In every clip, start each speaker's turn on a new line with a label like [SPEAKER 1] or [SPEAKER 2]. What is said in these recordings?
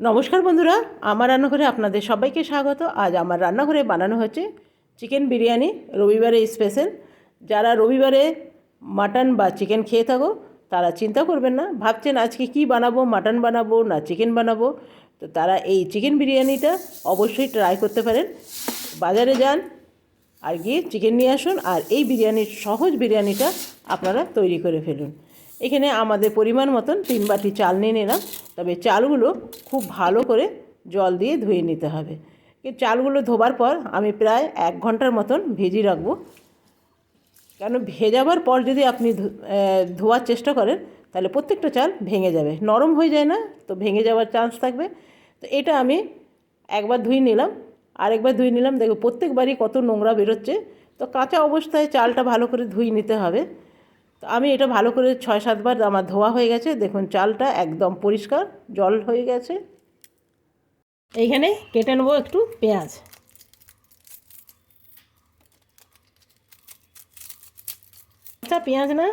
[SPEAKER 1] নমস্কার বন্ধুরা, আমার রান্নাঘরে আপনাদের সবাইকে স্বাগত। আজ আমার রান্নাঘরে বানানো হচ্ছে চিকেন বিরিয়ানি, রবিবারে স্পেশাল যারা রবিবারে মাটন বা চিকেন খেয়ে থাকো, তারা চিন্তা করবেন না, ভাবছেন আজকে কি বানাবো, মাটন বানাবো না চিকেন বানাবো? তো তারা এই চিকেন বিরিয়ানিটা অবশ্যই ট্রাই করতে পারেন। বাজারে যান আর গিয়ে চিকেন নিয়ে আসুন, আর এই বিরিয়ানির সহজ বিরিয়ানিটা আপনারা তৈরি করে ফেলুন। এখানে আমাদের পরিমাণ মতন তিন বাটি চাল নিয়ে নিলাম। তবে চালগুলো খুব ভালো করে জল দিয়ে ধুয়ে নিতে হবে। চালগুলো ধোবার পর আমি প্রায় এক ঘণ্টার মতন ভেজিয়ে রাখব। কেন ভেজাবার পর যদি আপনি ধোয়ার চেষ্টা করেন, তাহলে প্রত্যেকটা চাল ভেঙে যাবে। নরম হয়ে যায় না, তো ভেঙে যাওয়ার চান্স থাকবে। তো এটা আমি একবার ধুয়ে নিলাম। আরেকবার ধুয়ে নিলাম। দেখো প্রত্যেকবারই কত নোংরা বেরোচ্ছে। তো কাঁচা অবস্থায় চালটা ভালো করে ধুয়ে নিতে হবে। তো আমি এটা ভালো করে ছয় সাতবার আমার ধোয়া হয়ে গেছে। দেখুন, চালটা একদম পরিষ্কার, জল হয়ে গেছে। এইখানে কেটে নেব একটু পেঁয়াজ। আচ্ছা পেঁয়াজ না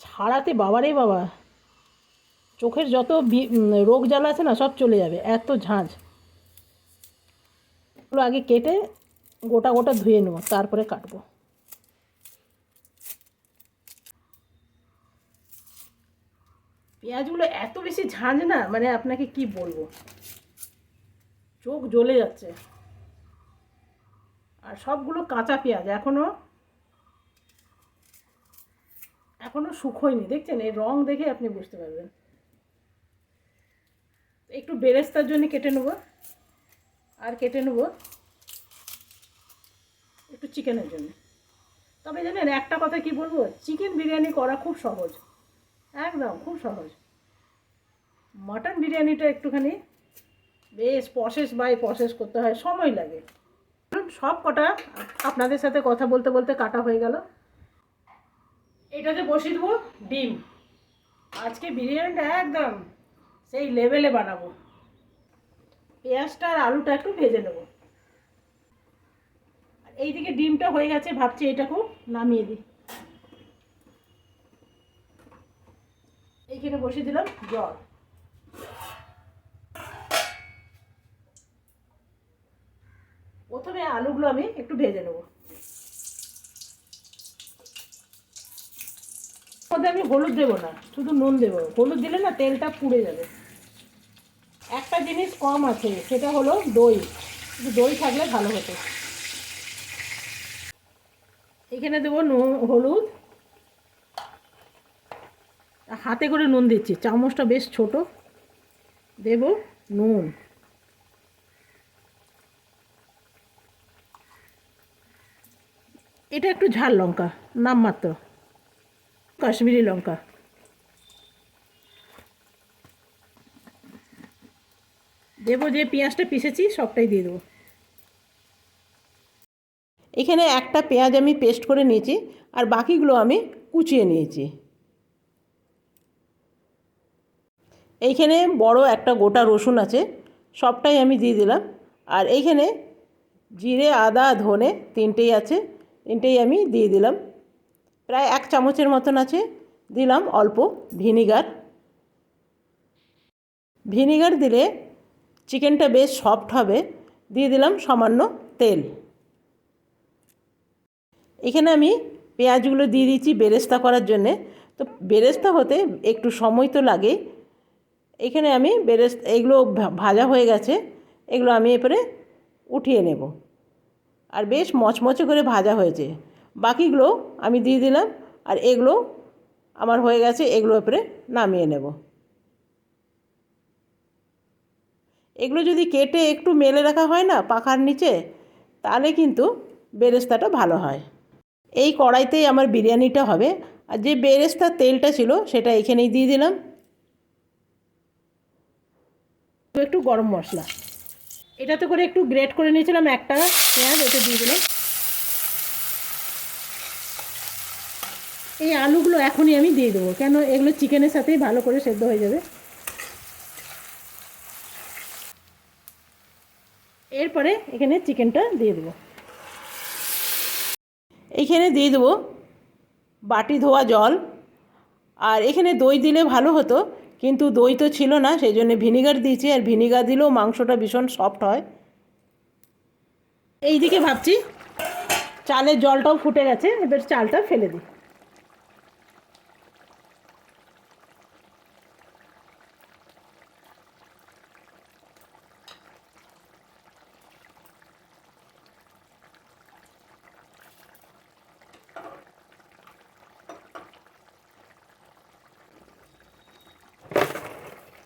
[SPEAKER 1] ছাড়াতে বাবারে বাবা। চোখের যত রোগ জ্বালা আছে না, সব চলে যাবে, এত ঝাঁঝ এগুলো আগে কেটে গোটা গোটা ধুয়ে নেব, তারপরে কাটবো। পেঁয়াজগুলো এত বেশি ঝাঁঝ না মানে আপনাকে কি বলব? চোখ জ্বলে যাচ্ছে। আর সবগুলো কাঁচা পেঁয়াজ, এখনও এখনও শুকোয়নি। দেখছেন, এই রং দেখে আপনি বুঝতে পারবেন। একটু বেরেস্তার জন্য কেটে নেব। আর কেটে নেব একটু চিকেনের জন্য। তবে জানেন, একটা কথা কি বলব? চিকেন বিরিয়ানি করা খুব সহজ। একদম, খুব সহজ। মাটন বিরিয়ানিটা একটুখানি বেশ প্রসেস বাই প্রসেস করতে হয়, সময় লাগে। সব কটা আপনাদের সাথে কথা বলতে বলতে কাটা হয়ে গেল। এটাতে বসিয়ে দেবো ডিম। আজকে বিরিয়ানিটা একদম সেই লেভেলে বানাবো। পেঁয়াজটা আর আলুটা একটু ভেজে নেব। আর এইদিকে ডিমটা হয়ে গেছে, ভাবছি এটাকেও নামিয়ে দিই। এইখানে বসিয়ে দিলাম জল। প্রথমে আলুগুলো আমি একটু ভেজে নেব। মধ্যে আমি হলুদ দেবো না, শুধু নুন দেবো। হলুদ দিলে না তেলটা পুড়ে যাবে। একটা জিনিস কম আছে, সেটা হলো দই। দই থাকলে ভালো হতো। এখানে দেবো হলুদ। হাতে করে নুন দিচ্ছি, চামচটা বেশ ছোট। দেব নুন। এটা একটু ঝাল লঙ্কা, নামমাত্র। কাশ্মীরি লঙ্কা। দেবো যে পেঁয়াজটা পিসেছি সবটাই দিয়ে দেবো। এখানে একটা পেঁয়াজ আমি পেস্ট করে নিয়েছি, আর বাকিগুলো আমি কুচিয়ে নিয়েছি। এইখানে বড় একটা গোটা রসুন আছে, সবটাই আমি দিয়ে দিলাম। আর এইখানে জিরে, আদা, ধনে তিনটেই আছে। তিনটেই আমি দিয়ে দিলাম। প্রায় এক চামচের মতন আছে। দিলাম অল্প ভিনিগার। ভিনিগার দিলে চিকেনটা বেশ সফট হবে। দিয়ে দিলাম সামান্য তেল। এখানে আমি পেঁয়াজগুলো দিয়ে দিচ্ছি বেরেস্তা করার জন্যে। তো বেরেস্তা হতে একটু সময় তো লাগে। এখানে আমি বেরেস এগুলো ভাজা হয়ে গেছে। এগুলো আমি এরপরে উঠিয়ে নেব। আর বেশ মচমচে করে ভাজা হয়েছে। বাকিগুলো আমি দিয়ে দিলাম আর এগুলো আমার হয়ে গেছে, এগুলো এরপরে নামিয়ে নেব। এগুলো যদি কেটে একটু মেলে রাখা হয় না পাখার নিচে, তাহলে কিন্তু বেরেস্তাটা ভালো হয়। এই কড়াইতেই আমার বিরিয়ানিটা হবে। আর যে বেরেস্তার তেলটা ছিল, সেটা এখানেই দিয়ে দিলাম। একটু গরম মশলা। এটাতে করে একটু গ্রেট করে নিয়েছিলাম একটা পেঁয়াজ এটা দিয়ে দিলাম। এই আলুগুলো এখনই আমি দিয়ে দেবো, কেন এগুলো চিকেনের সাথেই ভালো করে সেদ্ধ হয়ে যাবে। এরপরে এখানে চিকেনটা দিয়ে দেবো। এইখানে দিয়ে দেবো বাটি ধোয়া জল, আর এখানে দই দিলে ভালো হতো কিন্তু দই তো ছিল না, সেই জন্য ভিনিগার দিয়েছি আর ভিনিগার দিলেও মাংসটা ভীষণ সফট হয়। এইদিকে ভাবছি, চালের জলটাও ফুটে গেছে, এবার চালটা ফেলে দিই।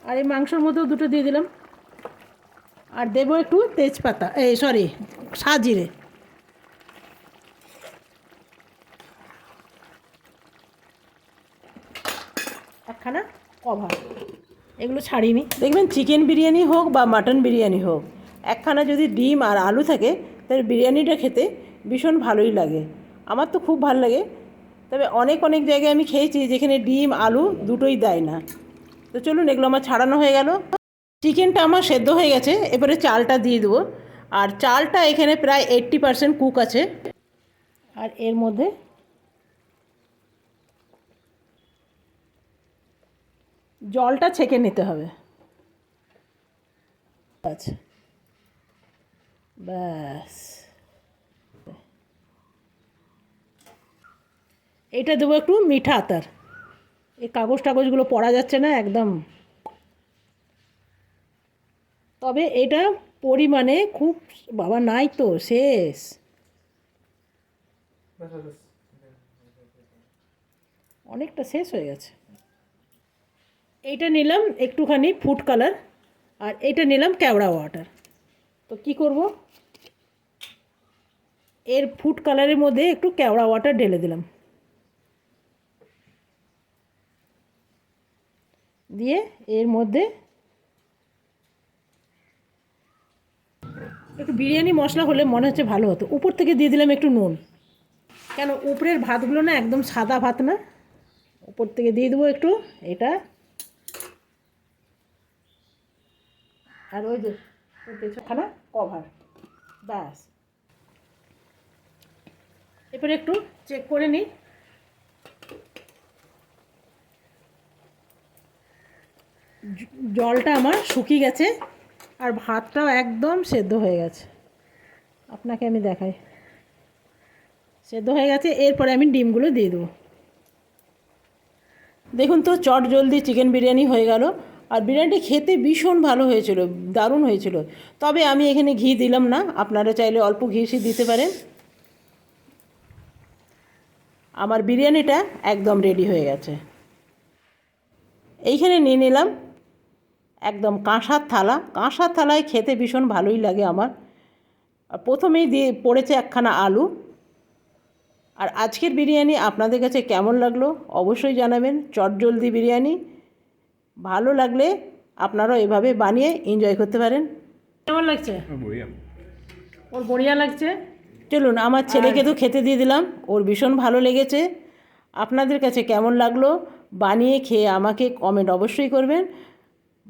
[SPEAKER 1] আর এই মাংসর মধ্যেও দুটো দিয়ে দিলাম। আর দেবো একটু তেজপাতা, এই সরি সাজিরে। একখানা কভার। এগুলো ছাড়িনি। দেখবেন চিকেন বিরিয়ানি হোক বা মাটন বিরিয়ানি হোক, একখানা যদি ডিম আর আলু থাকে, তাহলে বিরিয়ানিটা খেতে ভীষণ ভালোই লাগে। আমার তো খুব ভালো লাগে। তবে অনেক অনেক জায়গায় আমি খেয়েছি যেখানে ডিম, আলু দুটোই দেয় না। তো চলুন, এগুলো আমার ছাড়ানো হয়ে গেল। চিকেনটা আমার সেদ্ধ হয়ে গেছে, এবারে চালটা দিয়ে দেবো। আর চালটা এখানে প্রায় এইট্টি পারসেন্ট কুক আছে। আর এর মধ্যে জলটা ছেঁকে নিতে হবে। আচ্ছা ব্যাস। এটা দেবো একটু মিঠা আতার। এই কাগজ টাগজগুলো পড়া যাচ্ছে না একদম। তবে এটা পরিমাণে খুব, বাবা নাই তো, শেষ। অনেকটা শেষ হয়ে গেছে। এইটা নিলাম একটুখানি ফুড কালার, আর এইটা নিলাম কেওড়া ওয়াটার। তো কি করব? এর ফুড কালারের মধ্যে একটু কেওড়া ওয়াটার ঢেলে দিলাম। দিয়ে এর মধ্যে একটু বিরিয়ানি মশলা হলে মনে হচ্ছে ভালো হতো। উপর থেকে দিয়ে দিলাম একটু নুন। কেন উপরের ভাতগুলো না একদম সাদা ভাত না। উপর থেকে দিয়ে দেবো একটু এটা। আর ওই যে পেছনখানা কভার ব্যাস। এরপরে একটু চেক করে নিই। জলটা আমার শুকিয়ে গেছে আর ভাতটাও একদম সেদ্ধ হয়ে গেছে। আপনাকে আমি দেখাই। সেদ্ধ হয়ে গেছে, এরপরে আমি ডিমগুলো দিয়ে দেবো। দেখুন তো, চট জলদি চিকেন বিরিয়ানি হয়ে গেল। আর বিরিয়ানিটি খেতে ভীষণ ভালো হয়েছিল, দারুণ হয়েছিল। তবে আমি এখানে ঘি দিলাম না, আপনারা চাইলে অল্প ঘি সি দিতে পারেন। আমার বিরিয়ানিটা একদম রেডি হয়ে গেছে। এইখানে নিয়ে নিলাম একদম কাঁসার থালা। কাঁসার থালায় খেতে ভীষণ ভালোই লাগে আমার। আর প্রথমেই দিয়ে পড়েছে একখানা আলু। আর আজকের বিরিয়ানি আপনাদের কাছে কেমন লাগল অবশ্যই জানাবেন। চটজলদি বিরিয়ানি। ভালো লাগলে আপনারাও এভাবে বানিয়ে এনজয় করতে পারেন। কেমন লাগছে? ওর বড়িয়া লাগছে? চলুন আমার ছেলেকে তো খেতে দিয়ে দিলাম। ওর ভীষণ ভালো লেগেছে। আপনাদের কাছে কেমন লাগল বানিয়ে খেয়ে আমাকে কমেন্ট অবশ্যই করবেন।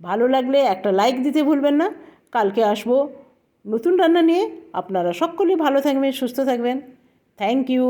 [SPEAKER 1] ভালো লাগলে একটা লাইক দিতে ভুলবেন না। কালকে আসব নতুন রান্না নিয়ে। আপনারা সকলেই ভালো থাকবেন, সুস্থ থাকবেন। Thank you